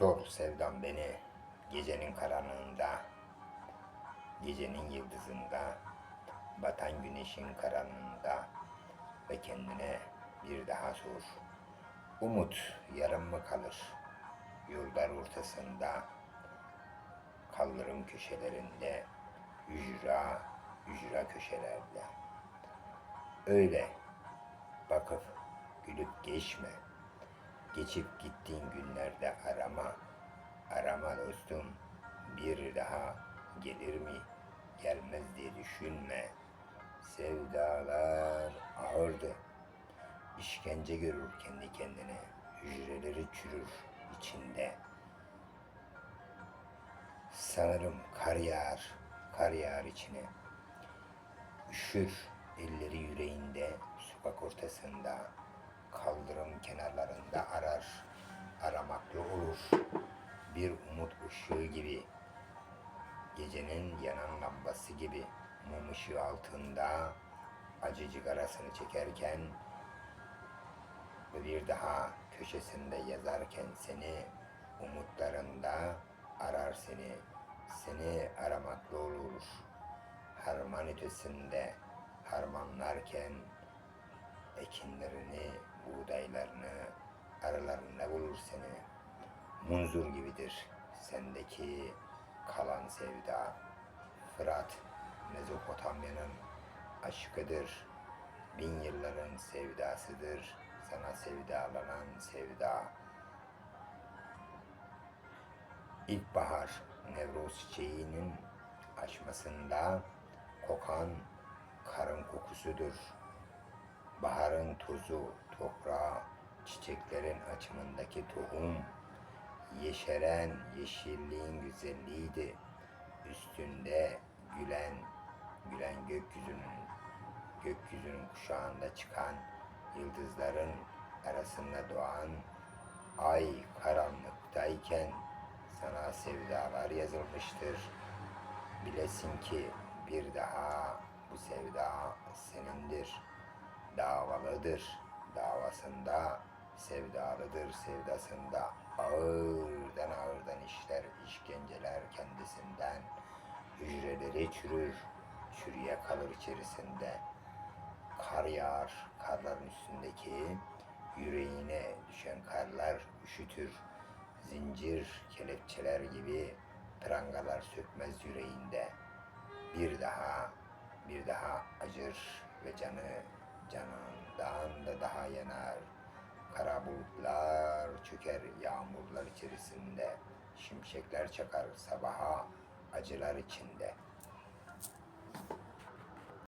Sor sevdam beni gecenin karanlığında, gecenin yıldızında, batan güneşin karanlığında ve kendine bir daha sor. Umut yarım mı kalır? Yollar ortasında, kaldırım köşelerinde, ücra, ücra köşelerde. Öyle bakıp gülüp geçme. Geçip gittiğin günlerde arama. Arama dostum. Bir daha gelir mi? Gelmez diye düşünme. Sevdalar ağırdı. İşkence görür kendi kendine. Hücreleri çürür içinde. Sanırım kar yağar, kar yağar içine. Üşür elleri yüreğinde, sokak ortasında, ışığı gibi, gecenin yanan lambası gibi, mum ışığı altında acı cigarasını çekerken ve bir daha köşesinde yazarken seni umutlarında arar seni, seni aramaklı olur. Harman ötesinde harmanlarken ekinlerini, buğdaylarını aralarında bulur seni. Munzur gibidir sendeki kalan sevda. Fırat, Mezopotamya'nın aşkıdır. Bin yılların sevdasıdır. Sana sevdalanan sevda. İlkbahar Nevroz çiçeğinin açmasında kokan karın kokusudur. Baharın tozu, toprağa, çiçeklerin açımındaki tohum, yeşeren yeşilliğin güzelliğiydi. Üstünde gülen, gülen gökyüzünün, gökyüzünün kuşağında çıkan yıldızların arasında doğan ay karanlıktayken sana sevdalar yazılmıştır. Bilesin ki bir daha bu sevda senindir. Davalıdır. Davasında sevdalıdır. Sevdasında ağırdan ağırdan işler, işkenceler kendisinden. Hücreleri çürür, çürüye kalır içerisinde. Kar yağar, karların üstündeki yüreğine düşen karlar üşütür. Zincir, kelepçeler gibi prangalar sökmez yüreğinde. Bir daha, bir daha acır ve canı canından da daha yanar. Kara bulutlar çöker yağmurlar içerisinde. Şimşekler çakar sabaha acılar içinde.''